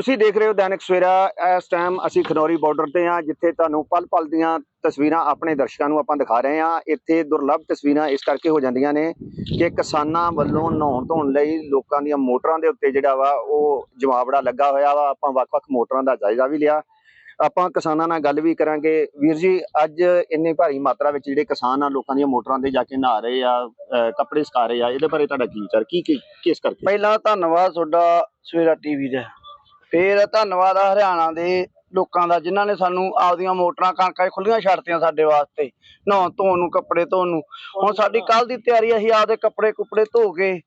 ਤੁਸੀਂ ਦੇਖ ਰਹੇ ਹੋ ਦੈਨਿਕ ਸਵੇਰਾ। ਇਸ ਟਾਈਮ ਅਸੀਂ ਖਨੌਰੀ ਬਾਰਡਰ ਤੇ ਹਾਂ, ਜਿੱਥੇ ਤੁਹਾਨੂੰ ਪਲ-ਪਲ ਦੀਆਂ ਤਸਵੀਰਾਂ ਆਪਣੇ ਦਰਸ਼ਕਾਂ ਨੂੰ ਆਪਾਂ ਦਿਖਾ ਰਹੇ ਹਾਂ। ਇੱਥੇ ਦੁਰਲੱਭ ਤਸਵੀਰਾਂ ਇਸ ਕਰਕੇ ਹੋ ਜਾਂਦੀਆਂ ਨੇ ਕਿ ਕਿਸਾਨਾਂ ਵੱਲੋਂ ਨਹਾਉਣ ਧੋਣ ਲਈ ਲੋਕਾਂ ਦੀਆਂ ਮੋਟਰਾਂ ਦੇ ਉੱਤੇ ਜਿਹੜਾ ਵਾ, ਉਹ ਜਮਾਵੜਾ ਲੱਗਾ ਹੋਇਆ ਵਾ। ਆਪਾਂ ਵੱਖ-ਵੱਖ ਮੋਟਰਾਂ ਦਾ ਜਾਇਜ਼ਾ ਵੀ ਲਿਆ। ਆਪਾਂ ਕਿਸਾਨਾਂ ਨਾਲ ਗੱਲ ਵੀ ਕਰਾਂਗੇ। ਵੀਰ ਜੀ, ਅੱਜ ਇੰਨੀ ਭਾਰੀ ਮਾਤਰਾ ਵਿੱਚ ਜਿਹੜੇ ਕਿਸਾਨ ਆ, ਲੋਕਾਂ ਦੀਆਂ ਮੋਟਰਾਂ ਤੇ ਜਾ ਕੇ ਨਹਾ ਰਹੇ ਆ ਕੱਪੜੇ ਸੁਕਾ ਰਹੇ ਆ, ਇਹਦੇ ਬਾਰੇ ਤੁਹਾਡਾ ਕੀ ਵਿਚਾਰ? ਕੀ ਕੀ ਕਿਸ ਕਰਕੇ? ਪਹਿਲਾਂ ਧੰਨਵਾਦ ਤੁਹਾਡਾ ਸਵੇਰਾ ਟੀਵੀ ਦਾ। ਫੇਰ ਧੰਨਵਾਦ ਆ ਹਰਿਆਣਾ ਦੇ ਲੋਕਾਂ ਦਾ, ਜਿਨ੍ਹਾਂ ਨੇ ਸਾਨੂੰ ਆਪਦੀਆਂ ਮੋਟਰਾਂ ਕਣਕਾਂ ਖੁੱਲੀਆਂ ਛੱਡਤੀਆਂ ਸਾਡੇ ਵਾਸਤੇ। ਨਹਾਉਣ, ਧੋਣ ਨੂੰ, ਕੱਪੜੇ ਧੋਣ ਨੂੰ। ਹੁਣ ਸਾਡੀ ਕੱਲ ਦੀ ਤਿਆਰੀ, ਅਸੀਂ ਆਪਦੇ ਕੱਪੜੇ ਕੁਪੜੇ ਧੋ ਕੇ,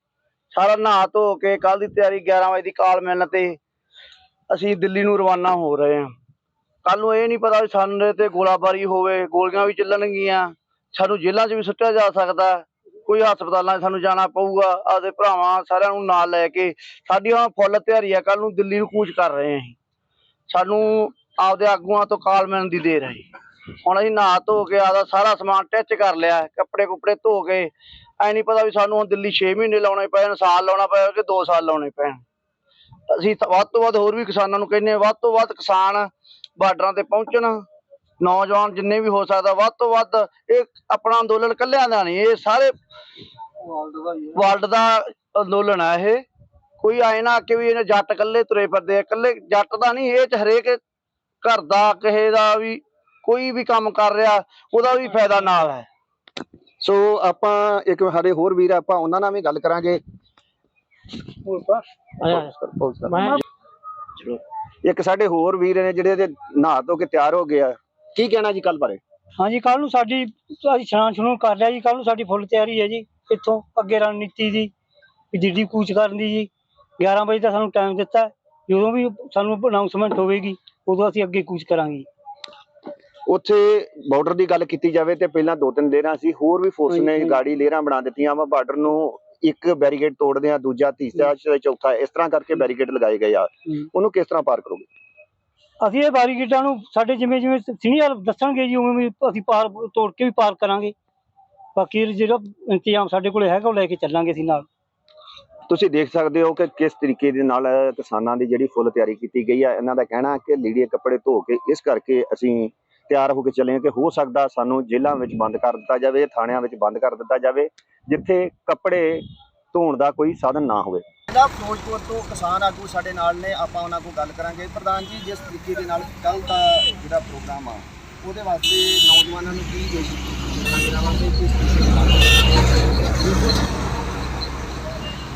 ਸਾਰਾ ਨਹਾ ਧੋ ਕੇ ਕੱਲ ਦੀ ਤਿਆਰੀ 11 ਵਜੇ ਦੀ ਕਾਲ ਮਿਲਣ ਤੇ ਅਸੀਂ ਦਿੱਲੀ ਨੂੰ ਰਵਾਨਾ ਹੋ ਰਹੇ ਹਾਂ। ਕੱਲ ਨੂੰ ਇਹ ਨਹੀਂ ਪਤਾ ਵੀ ਸਾਡੇ ਤੇ ਗੋਲਾਬਾਰੀ ਹੋਵੇ, ਗੋਲੀਆਂ ਵੀ ਚੱਲਣਗੀਆਂ, ਸਾਨੂੰ ਜੇਲ੍ਹਾਂ 'ਚ ਵੀ ਸੁੱਟਿਆ ਜਾ ਸਕਦਾ। ਕੋਈ ਹਸਪਤਾਲਾਂ 'ਚ ਸਾਨੂੰ ਜਾਣਾ ਪਊਗਾ, ਆਪਦੇ ਭਰਾਵਾਂ ਸਾਰਿਆਂ ਨੂੰ ਨਾਲ ਲੈ ਕੇ। ਸਾਡੀ ਫੁੱਲ ਤਿਆਰੀ ਆ ਕੱਲ ਨੂੰ ਦਿੱਲੀ ਨੂੰ ਕੂਚ ਕਰ ਰਹੇ ਅਸੀਂ। ਸਾਨੂੰ ਆਪਦੇ ਆਗੂਆਂ ਤੋਂ ਕਾਲ ਮਿਲਣ ਦੀ ਦੇਰ ਹੈ ਹੁਣ ਅਸੀਂ ਨਹਾ ਧੋ ਕੇ ਆਪਦਾ ਸਾਰਾ ਸਮਾਨ ਟਿਚ ਕਰ ਲਿਆ, ਕੱਪੜੇ ਕੁਪੜੇ ਧੋ ਕੇ। ਐ ਨਹੀਂ ਪਤਾ ਵੀ ਸਾਨੂੰ ਹੁਣ ਦਿੱਲੀ 6 ਮਹੀਨੇ ਲਾਉਣੇ ਪੈਣ ਸਾਲ ਲਾਉਣਾ ਪਏ ਕਿ 2 ਸਾਲ ਲਾਉਣੇ ਪੈਣ ਅਸੀਂ ਵੱਧ ਤੋਂ ਵੱਧ ਹੋਰ ਵੀ ਕਿਸਾਨਾਂ ਨੂੰ ਕਹਿੰਦੇ ਵੱਧ ਤੋਂ ਵੱਧ ਕਿਸਾਨ ਬਾਰਡਰਾਂ ਤੇ ਪਹੁੰਚਣ। ਨੌਜਵਾਨ ਜਿੰਨੇ ਵੀ ਹੋ ਸਕਦਾ ਵੱਧ ਤੋਂ ਵੱਧ ਇਹ ਆਪਣਾ ਅੰਦੋਲਨ ਇਕੱਲਿਆਂ ਦਾ ਨਹੀਂ ਇਹ ਸਾਰੇ ਵਰਲਡ ਦਾ ਅੰਦੋਲਨ ਆ ਇਹ। ਕੋਈ ਆਏ ਨਾ ਕਿ ਵੀ ਇਹਨੇ ਜੱਟ ਇਕੱਲੇ ਤੁਰੇ ਫਿਰਦੇ ਆ ਇਕੱਲੇ ਜੱਟ ਦਾ ਨਹੀਂ ਇਹ ਚ ਹਰੇਕ ਘਰ ਦਾ ਕਿਸੇ ਦਾ ਵੀ ਕੋਈ ਵੀ ਕੰਮ ਕਰ ਰਿਹਾ ਉਹਦਾ ਵੀ ਫਾਇਦਾ ਨਾਲ ਹੈ। ਸੋ ਆਪਾਂ ਇੱਕ ਸਾਡੇ ਹੋਰ ਵੀਰ ਆਪਾਂ ਉਹਨਾਂ ਨਾਲ ਵੀ ਗੱਲ ਕਰਾਂਗੇ। ਇੱਕ ਸਾਡੇ ਹੋਰ ਵੀਰ ਨੇ ਜਿਹੜੇ ਇਹਦੇ ਨਹਾ ਧੋ ਕੇ ਤਿਆਰ ਹੋ ਗਏ ਆ ਕੀ ਕਹਿਣਾ ਜੀ ਕੱਲ ਬਾਰੇ ਹਾਂਜੀ ਕੱਲ ਨੂੰ ਸਾਡੀ ਅਸੀਂ ਇਸ਼ਨਾਨ ਸ਼ੁਰੂ ਕਰ ਲਿਆ ਜੀ ਕੱਲ ਨੂੰ ਸਾਡੀ ਫੁੱਲ ਤਿਆਰੀ ਹੈ ਜੀ ਇੱਥੋਂ ਅੱਗੇ ਰਣਨੀਤੀ ਦੀ ਦਿੱਲੀ ਕੂਚ ਕਰਨ ਦੀ ਜੀ 11 ਵਜੇ ਦਾ ਸਾਨੂੰ ਟਾਈਮ ਦਿੱਤਾ। ਜਦੋਂ ਵੀ ਸਾਨੂੰ ਅਨਾਉਂਸਮੈਂਟ ਹੋਵੇਗੀ ਉਦੋਂ ਅਸੀਂ ਅੱਗੇ ਕੂਚ ਕਰਾਂਗੇ ਉੱਥੇ ਬਾਰਡਰ ਦੀ ਗੱਲ ਕੀਤੀ ਜਾਵੇ ਤੇ ਪਹਿਲਾਂ ਦੋ ਤਿੰਨ ਲੇਅਰਾਂ ਸੀ ਹੋਰ ਵੀ ਫੋਰਸ ਨੇ। ਗਾੜੀ ਲੇਅਰਾਂ ਬਣਾ ਦਿੱਤੀਆਂ ਵਾ ਬਾਰਡਰ ਨੂੰ ਇੱਕ ਬੈਰੀਕੇਡ ਤੋੜਦੇ ਆ ਦੂਜਾ ਤੀਸਰਾ ਚੌਥਾ ਇਸ ਤਰ੍ਹਾਂ ਕਰਕੇ ਬੈਰੀਕੇਡ ਲਗਾਏ ਗਏ ਆ। ਉਹਨੂੰ ਕਿਸ ਤਰ੍ਹਾਂ ਪਾਰ ਕਰੋਗੇ ਅਸੀਂ ਇਹ ਬਾਰੀਗੇਟਾਂ ਨੂੰ ਸਾਡੇ ਜਿਵੇਂ ਜਿਵੇਂ ਸੀਨੀਅਰ ਦੱਸਣਗੇ ਜੀ, ਉਵੇਂ ਵੀ ਅਸੀਂ ਪਾਰ ਤੋੜ ਕੇ ਵੀ ਪਾਰ ਕਰਾਂਗੇ। ਬਾਕੀ ਜਿਹੜਾ ਇੰਤਜ਼ਾਮ ਸਾਡੇ ਕੋਲੇ ਹੈਗਾ, ਉਹ ਲੈ ਕੇ ਚੱਲਾਂਗੇ ਅਸੀਂ ਨਾਲ। ਤੁਸੀਂ ਦੇਖ ਸਕਦੇ ਹੋ ਕਿ ਕਿਸ ਤਰੀਕੇ ਦੇ ਨਾਲ ਕਿਸਾਨਾਂ ਦੀ ਜਿਹੜੀ ਫੁੱਲ ਤਿਆਰੀ ਕੀਤੀ ਗਈ ਹੈ ਇਹਨਾਂ ਦਾ ਕਹਿਣਾ ਕਿ ਲੀੜੇ ਕੱਪੜੇ ਧੋ ਕੇ ਇਸ ਕਰਕੇ ਅਸੀਂ ਤਿਆਰ ਹੋ ਕੇ ਚੱਲੇ ਕਿ ਹੋ ਸਕਦਾ ਸਾਨੂੰ ਜੇਲ੍ਹਾਂ ਵਿੱਚ ਬੰਦ ਕਰ ਦਿੱਤਾ ਜਾਵੇ, ਥਾਣਿਆਂ ਵਿੱਚ ਬੰਦ ਕਰ ਦਿੱਤਾ ਜਾਵੇ, ਜਿੱਥੇ ਕੱਪੜੇ ਧੋਣ ਦਾ ਕੋਈ ਸਾਧਨ ਨਾ ਹੋਵੇ। ਦਾ ਫਿਰੋਜ਼ਪੁਰ ਤੋਂ ਕਿਸਾਨ ਆਗੂ ਸਾਡੇ ਨਾਲ ਨੇ, ਆਪਾਂ ਉਹਨਾਂ ਕੋਲ ਗੱਲ ਕਰਾਂਗੇ। ਪ੍ਰਧਾਨ ਜੀ, ਜਿਸ ਤਰੀਕੇ ਦੇ ਨਾਲ ਕੱਲ ਦਾ ਜਿਹੜਾ ਪ੍ਰੋਗਰਾਮ ਆ, ਉਹਦੇ ਵਾਸਤੇ ਨੌਜਵਾਨਾਂ ਨੂੰ ਕੀ ਦੇ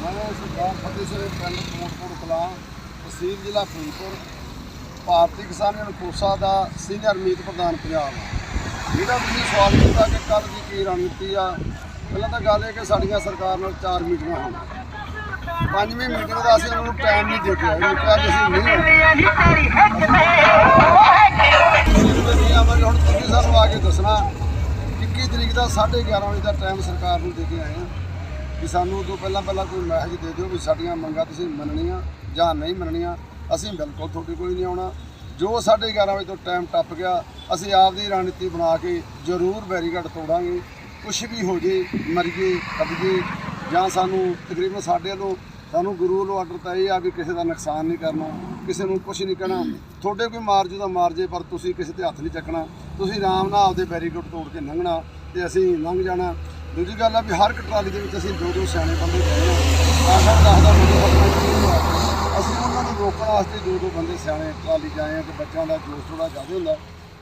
ਮੈਂ ਸਰਦਾਰ ਫਤਿਹ ਸਿੰਘ ਪਿੰਡ ਕੋਟਪੁਰ ਕਲਾਂ, ਤਹਿਸੀਲ ਜ਼ਿਲ੍ਹਾ ਫਿਰੋਜ਼ਪੁਰ। ਭਾਰਤੀ ਕਿਸਾਨ ਯੂਨੀਅਨ ਕੋਸਾ ਦਾ ਸੀਨੀਅਰ ਮੀਤ ਪ੍ਰਧਾਨ ਪੰਜਾਬ ਹਾਂ। ਜਿਹੜਾ ਤੁਸੀਂ ਸਵਾਲ ਕੀਤਾ ਕਿ ਕੱਲ ਦੀ ਕੀ ਰਣਨੀਤੀ ਆ ਪਹਿਲਾਂ ਤਾਂ ਗੱਲ ਇਹ ਕਿ ਸਾਡੀਆਂ ਸਰਕਾਰ ਨਾਲ ਚਾਰ ਮੀਟਿੰਗਾਂ ਹੋਣ। ਪੰਜਵੀਂ ਮੀਟਿੰਗ ਦਾ ਅਸੀਂ ਉਹਨਾਂ ਨੂੰ ਟਾਈਮ ਨਹੀਂ ਦੇ ਕੇ ਆਏ। ਕਿਹਾ ਕਿ ਅਸੀਂ ਨਹੀਂ ਆਵਾਂਗੇ ਹੁਣ ਤੁਸੀਂ ਸਾਨੂੰ ਆ ਕੇ ਦੱਸਣਾ 21 ਤਰੀਕ ਦਾ 11:30 ਵਜੇ ਦਾ ਟਾਈਮ ਸਰਕਾਰ ਨੂੰ ਦੇ ਕੇ ਆਏ ਹਾਂ ਕਿ ਸਾਨੂੰ ਤੋਂ ਪਹਿਲਾਂ ਪਹਿਲਾਂ ਕੋਈ ਮੈਸੇਜ ਦੇ ਦਿਓ ਵੀ ਸਾਡੀਆਂ ਮੰਗਾਂ ਤੁਸੀਂ ਮੰਨਣੀਆਂ ਜਾਂ ਨਹੀਂ ਮੰਨਣੀਆਂ। ਅਸੀਂ ਬਿਲਕੁਲ ਤੁਹਾਡੇ ਕੋਲ ਨਹੀਂ ਆਉਣਾ। ਜੋ 11:30 ਵਜੇ ਤੋਂ ਟਾਈਮ ਟੱਪ ਗਿਆ, ਅਸੀਂ ਆਪਦੀ ਰਣਨੀਤੀ ਬਣਾ ਕੇ ਜ਼ਰੂਰ ਬੈਰੀਕੇਡ ਤੋੜਾਂਗੇ। ਕੁਝ ਵੀ ਹੋ ਜੇ ਮਰੀਏ ਕਬਜੇ ਜਾਂ ਸਾਨੂੰ ਤਕਰੀਬਨ ਸਾਡੇ ਵੱਲੋਂ ਸਾਨੂੰ ਗੁਰੂ ਵੱਲੋਂ ਆਰਡਰ ਤਾਂ ਇਹ ਆ ਵੀ ਕਿਸੇ ਦਾ ਨੁਕਸਾਨ ਨਹੀਂ ਕਰਨਾ, ਕਿਸੇ ਨੂੰ ਕੁਝ ਨਹੀਂ ਕਹਿਣਾ। ਤੁਹਾਡੇ ਕੋਈ ਮਾਰ ਜੂ ਤਾਂ ਮਾਰ ਜੇ, ਪਰ ਤੁਸੀਂ ਕਿਸੇ ਤੇ ਹੱਥ ਨਹੀਂ ਚੱਕਣਾ। ਤੁਸੀਂ ਆਰਾਮ ਨਾਲ ਆਪਦੇ ਬੈਰੀਕੇਡ ਤੋੜ ਕੇ ਲੰਘਣਾ ਤੇ ਅਸੀਂ ਲੰਘ ਜਾਣਾ। ਦੂਜੀ ਗੱਲ ਆ ਵੀ ਹਰ ਇੱਕ ਟਰਾਲੀ ਦੇ ਵਿੱਚ ਅਸੀਂ ਦੋ ਦੋ ਸਿਆਣੇ ਬੰਦੇ ਗਏ ਆ ਆਖਰ ਦੱਸਦਾ ਮੈਨੂੰ ਅਸੀਂ ਉਹਨਾਂ ਨੂੰ ਰੋਕਣ ਵਾਸਤੇ ਦੋ ਦੋ ਬੰਦੇ ਸਿਆਣੇ ਟਰਾਲੀ 'ਚ ਆਏ ਆ ਕਿ ਬੱਚਿਆਂ ਦਾ ਜੋਸ਼ ਥੋੜਾ ਜ਼ਿਆਦਾ ਹੁੰਦਾ।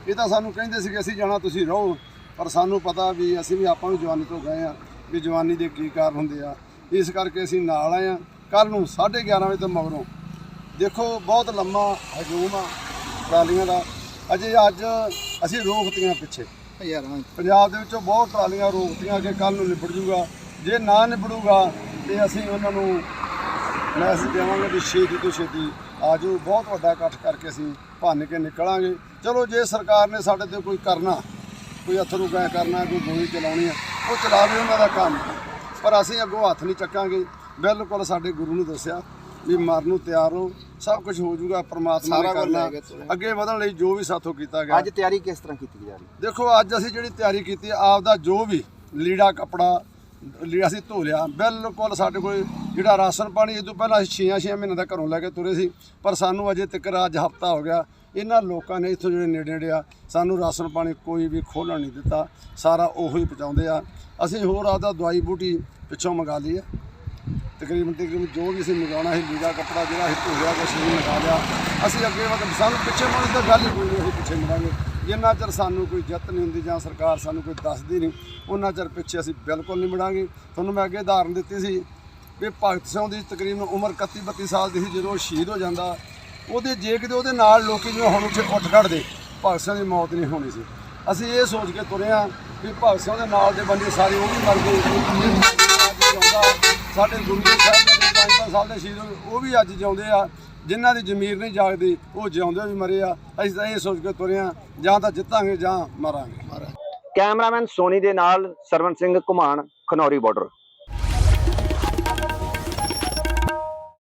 ਇਹ ਤਾਂ ਸਾਨੂੰ ਕਹਿੰਦੇ ਸੀ ਕਿ ਅਸੀਂ ਜਾਣਾ, ਤੁਸੀਂ ਰਹੋ। ਪਰ ਸਾਨੂੰ ਪਤਾ ਵੀ ਅਸੀਂ ਵੀ ਆਪਾਂ ਵੀ ਜਵਾਨੀ ਤੋਂ ਗਏ ਆ ਵੀ ਜਵਾਨੀ ਦੇ ਕੀ ਕਾਰਨ ਹੁੰਦੇ ਆ। ਇਸ ਕਰਕੇ ਅਸੀਂ ਨਾਲ ਆਏ ਆ ਕੱਲ ਨੂੰ 11:30 ਵਜੇ ਤੋਂ ਮਗਰੋਂ। ਦੇਖੋ ਬਹੁਤ ਲੰਮਾ ਹਜੂਮ ਆ ਟਰਾਲੀਆਂ ਦਾ। ਅਜੇ ਅੱਜ ਅਸੀਂ ਰੋਕਤੀਆਂ ਪਿੱਛੇ। ਪੰਜਾਬ ਦੇ ਵਿੱਚੋਂ ਬਹੁਤ ਟਰਾਲੀਆਂ ਰੋਕਤੀਆਂ ਕਿ ਕੱਲ ਨੂੰ ਨਿਬੜ ਜੂਗਾ। ਜੇ ਨਾ ਨਿਬੜੂਗਾ ਤੇ ਅਸੀਂ ਉਹਨਾਂ ਨੂੰ ਮੈਸੇਜ ਦੇਵਾਂਗੇ ਵੀ ਛੇਤੀ ਤੋਂ ਛੇਤੀ ਆਜੋ। ਬਹੁਤ ਵੱਡਾ ਇਕੱਠ ਕਰਕੇ ਅਸੀਂ ਭੰਨ ਕੇ ਨਿਕਲਾਂਗੇ। ਚਲੋ ਜੇ ਸਰਕਾਰ ਨੇ ਸਾਡੇ ਤੇ ਕੋਈ ਕਰਨਾ ਕੋਈ ਅਥਰੂ ਗਾਇ ਕਰਨਾ ਕੋਈ ਗੋਲੀ ਚਲਾਉਣੀ ਆ ਉਹ ਚਲਾਵੇ ਉਹਨਾਂ ਦਾ ਕੰਮ। ਪਰ ਅਸੀਂ ਅੱਗੋਂ ਹੱਥ ਨਹੀਂ ਚੱਕਾਂਗੇ। ਬਿਲਕੁਲ ਸਾਡੇ ਗੁਰੂ ਨੂੰ ਦੱਸਿਆ ਵੀ ਮਰਨ ਨੂੰ ਤਿਆਰ ਹੋ ਸਭ ਕੁਝ ਹੋ ਜਾਊਗਾ ਪ੍ਰਮਾਤਮਾ ਨੇ ਕਰਨਾ। ਅੱਗੇ ਵਧਣ ਲਈ ਜੋ ਵੀ ਸਾਥੋਂ ਕੀਤਾ ਗਿਆ। ਅੱਜ ਤਿਆਰੀ ਕਿਸ ਤਰ੍ਹਾਂ ਕੀਤੀ ਜਾ ਰਹੀ? ਦੇਖੋ ਅੱਜ ਅਸੀਂ ਜਿਹੜੀ ਤਿਆਰੀ ਕੀਤੀ ਆਪ ਦਾ ਜੋ ਵੀ ਲੀੜਾ ਕਪੜਾ ਲੀੜਾ ਅਸੀਂ ਧੋ ਲਿਆ ਬਿਲਕੁਲ ਸਾਡੇ ਕੋਲ ਜਿਹੜਾ ਰਾਸ਼ਨ ਪਾਣੀ ਇਹ ਤੋਂ ਪਹਿਲਾਂ ਅਸੀਂ 6-6 ਮਹੀਨੇ ਦਾ ਘਰੋਂ ਲੈ ਕੇ ਤੁਰੇ ਸੀ ਪਰ ਸਾਨੂੰ ਅਜੇ ਤੱਕ ਅੱਜ ਹਫਤਾ ਹੋ ਗਿਆ। ਇਹਨਾਂ ਲੋਕਾਂ ਨੇ ਇੱਥੋਂ ਜਿਹੜੇ ਨੇੜੇ ਨੇੜੇ ਆ, ਸਾਨੂੰ ਰਾਸ਼ਨ ਪਾਣੀ ਕੋਈ ਵੀ ਖੋਲ੍ਹਣ ਨਹੀਂ ਦਿੱਤਾ, ਸਾਰਾ ਉਹੀ ਪਹੁੰਚਾਉਂਦੇ ਆ। ਅਸੀਂ ਹੋਰ ਆਦਾ ਦਵਾਈ ਬੂਟੀ ਪਿੱਛੋਂ ਮੰਗਾ ਲਈ ਆ ਤਕਰੀਬਨ ਤਕਰੀਬਨ ਜੋ ਵੀ ਅਸੀਂ ਮੰਗਾਉਣਾ ਸੀ, ਲੀੜਾ ਕੱਪੜਾ ਜਿਹੜਾ ਅਸੀਂ ਧੋਇਆ ਕੁਛ ਵੀ ਮੰਗਾ ਲਿਆ। ਅਸੀਂ ਅੱਗੇ ਵਧ ਸਾਨੂੰ ਪਿੱਛੇ ਮੁੜਨ ਦੀ ਗੱਲ ਹੀ ਕੋਈ ਨਹੀਂ, ਅਸੀਂ ਪਿੱਛੇ ਮੁੜਾਂਗੇ। ਜਿੰਨਾ ਚਿਰ ਸਾਨੂੰ ਕੋਈ ਜਿੱਤ ਨਹੀਂ ਹੁੰਦੀ ਜਾਂ ਸਰਕਾਰ ਸਾਨੂੰ ਕੋਈ ਦੱਸਦੀ ਨਹੀਂ, ਉਹਨਾਂ ਚਿਰ ਪਿੱਛੇ ਅਸੀਂ ਬਿਲਕੁਲ ਨਹੀਂ ਮੁੜਾਂਗੇ। ਤੁਹਾਨੂੰ ਮੈਂ ਅੱਗੇ ਉਦਾਹਰਨ ਦਿੱਤੀ ਸੀ ਵੀ ਭਗਤ ਸਿੰਘ ਦੀ ਤਕਰੀਬਨ ਉਮਰ 31 32 ਸਾਲ ਦੀ ਸੀ, ਜਦੋਂ ਸ਼ਹੀਦ ਹੋ ਜਾਂਦਾ ਉਹਦੇ ਜੇ ਕਿਤੇ ਉਹਦੇ ਨਾਲ ਲੋਕੀ ਜਿਵੇਂ ਹੁਣ ਉੱਥੇ ਉੱਠ ਖੜਦੇ, ਭਗਤ ਸਿੰਘ ਦੀ ਮੌਤ ਨਹੀਂ ਹੋਣੀ ਸੀ। ਅਸੀਂ ਇਹ ਸੋਚ ਕੇ ਤੁਰੇ ਹਾਂ ਵੀ ਭਗਤ ਸਿੰਘ ਦੇ ਨਾਲ ਦੇ ਬੰਦੇ ਸਾਰੇ ਉਹ ਵੀ ਮਰ ਗਏ ਸਾਡੇ ਗੁਰੂ ਜੀ ਸਾਹਿਬ ਦੇ ਪੰਜ ਪੰਜ ਸਾਲ ਦੇ ਸ਼ਹੀਦ ਉਹ ਵੀ ਅੱਜ ਜਿਉਂਦੇ ਆ। ਜਿਨ੍ਹਾਂ ਦੀ ਜ਼ਮੀਰ ਨਹੀਂ ਜਾਗਦੀ, ਉਹ ਜਿਉਂਦੇ ਵੀ ਮਰੇ ਆ। ਅਸੀਂ ਤਾਂ ਇਹ ਸੋਚ ਕੇ ਤੁਰੇ ਹਾਂ ਜਾਂ ਤਾਂ ਜਿੱਤਾਂਗੇ ਜਾਂ ਮਰਾਂਗੇ। ਕੈਮਰਾਮੈਨ ਸੋਨੀ ਦੇ ਨਾਲ ਸਰਵਨ ਸਿੰਘ ਘੁਮਾਣ, ਖਨੌਰੀ ਬਾਰਡਰ।